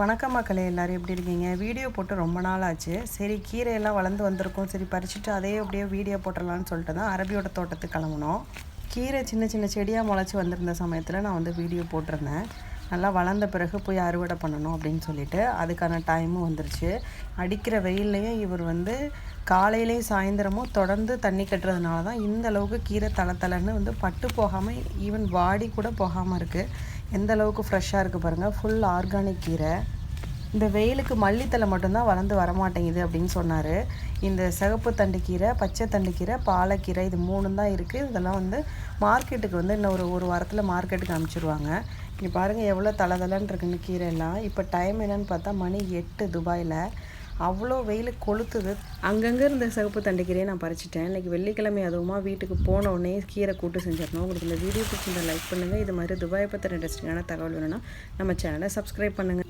வணக்கம் மக்களே எல்லோரும் எப்படி இருக்கீங்க? வீடியோ போட்டு ரொம்ப நாள் ஆச்சு. சரி கீரையெல்லாம் வளர்ந்து வந்திருக்கும். சரி பறிச்சுட்டு அதே அப்படியே வீடியோ போட்டுடலான்னு சொல்லிட்டு தான் அரபியோட தோட்டத்துக்கு கிளம்புனோம். கீரை சின்ன சின்ன செடியாக முளைச்சி வந்திருந்த சமயத்தில் நான் வந்து வீடியோ போட்டிருந்தேன். நல்லா வளர்ந்த பிறகு போய் அறுவடை பண்ணணும் அப்படின்னு சொல்லிட்டு அதுக்கான டைமும் வந்துருச்சு. அடிக்கிற வெயில்லையும் இவர் வந்து காலையிலேயும் சாயந்தரமும் தொடர்ந்து தண்ணி கட்டுறதுனால தான் இந்த அளவுக்கு கீரை தலை தலைன்னு வந்து பட்டு போகாமல் ஈவன் வாடி கூட போகாமல் இருக்குது எந்த அளவுக்கு ஃப்ரெஷ்ஷாக இருக்குது பாருங்கள் ஃபுல் ஆர்கானிக் கீரை. இந்த வெயிலுக்கு மல்லித்தலை மட்டும்தான் வளர்ந்து வரமாட்டேங்குது அப்படின்னு சொன்னார். இந்த சிகப்பு தண்டுக்கீரை பச்சை தண்டுக்கீரை பாலக்கீரை இது மூணு தான் இருக்குது இதெல்லாம் வந்து மார்க்கெட்டுக்கு வந்து இன்னும் ஒரு ஒரு வாரத்தில் மார்க்கெட்டுக்கு அனுப்பிச்சிடுவாங்க இங்கே பாருங்கள் எவ்வளோ தலை தலைன்னு இருக்குன்னு கீரை எல்லாம் இப்போ டைம் என்னன்னு பார்த்தா மணி எட்டு துபாயில். அவ்வளோ வெயில் கொளுத்துது. அங்கங்கே இருந்த சிவப்பு தண்டுக்கீரையை நான் பறிச்சிட்டேன். இன்றைக்கி வெள்ளிக்கிழமை அதுவுமா வீட்டுக்கு போன உடனே கீரை கூட்டு செஞ்சிடணும். உங்களுக்கு இந்த வீடியோ பிடிச்சிருந்தா லைக் பண்ணுங்கள் இது மாதிரி துபாயை பற்றின இன்ட்ரெஸ்டிங்கான தகவல் வேணும்னா நம்ம சேனலை சப்ஸ்கிரைப் பண்ணுங்கள்